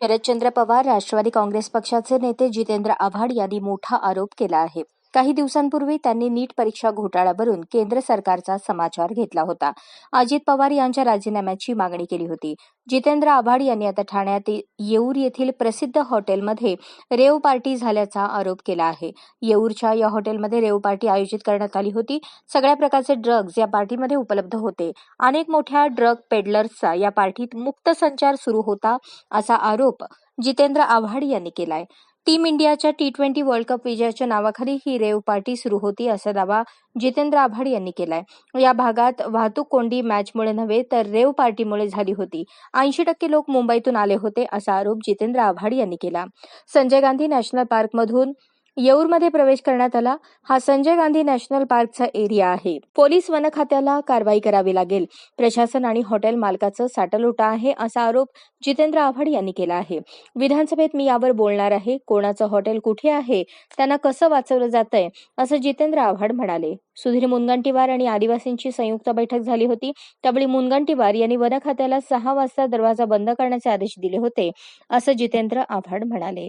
शरदचंद्र पवार राष्ट्रवादी काँग्रेस पक्षाचे नेते जितेंद्र आव्हाड यांनी मोठा आरोप केला आहे. काही दिवसांपूर्वी त्यांनी नीट परीक्षा घोटाळ्यावरून केंद्र सरकारचा समाचार घेतला होता. अजित पवार यांच्या राजीनाम्याची मागणी केली होती. जितेंद्र आव्हाड यांनी आता ठाण्यात येऊर येथील प्रसिद्ध हॉटेलमध्ये रेव पार्टी झाल्याचा आरोप केला आहे. येऊरच्या या हॉटेलमध्ये रेव पार्टी आयोजित करण्यात आली होती. सगळ्या प्रकारचे ड्रग्ज या पार्टीमध्ये उपलब्ध होते. अनेक मोठ्या ड्रग पेडलर्सचा या पार्टीत मुक्त संचार सुरू होता असा आरोप जितेंद्र आव्हाड यांनी केलाय. टीम इंडियाच्या टी ट्वेंटी वर्ल्ड कप विजयाच्या नावाखाली ही रेव पार्टी सुरू होती असा दावा जितेंद्र आव्हाड यांनी केलाय. या भागात वाहतूक कोंडी मॅचमुळे नव्हे तर रेव पार्टीमुळे झाली होती. ऐंशी टक्के लोक मुंबईतून आले होते असा आरोप जितेंद्र आव्हाड यांनी केला. संजय गांधी नॅशनल पार्कमधून येऊरमध्ये प्रवेश करण्यात आला. हा संजय गांधी नॅशनल पार्कचा एरिया आहे. पोलीस वन खात्याला कारवाई करावी लागेल. प्रशासन आणि हॉटेल मालकाचं साटलोटा आहे असा आरोप जितेंद्र आव्हाड यांनी केला आहे. विधानसभेत मी यावर बोलणार आहे. कोणाचं हॉटेल कुठे आहे? त्यांना कसं वाचवलं जातंय? असं जितेंद्र आव्हाड म्हणाले. सुधीर मुनगंटीवार आणि आदिवासींची संयुक्त बैठक झाली होती. त्यावेळी मुनगंटीवार यांनी वन खात्याला सहा वाजता दरवाजा बंद करण्याचे आदेश दिले होते असं जितेंद्र आव्हाड म्हणाले.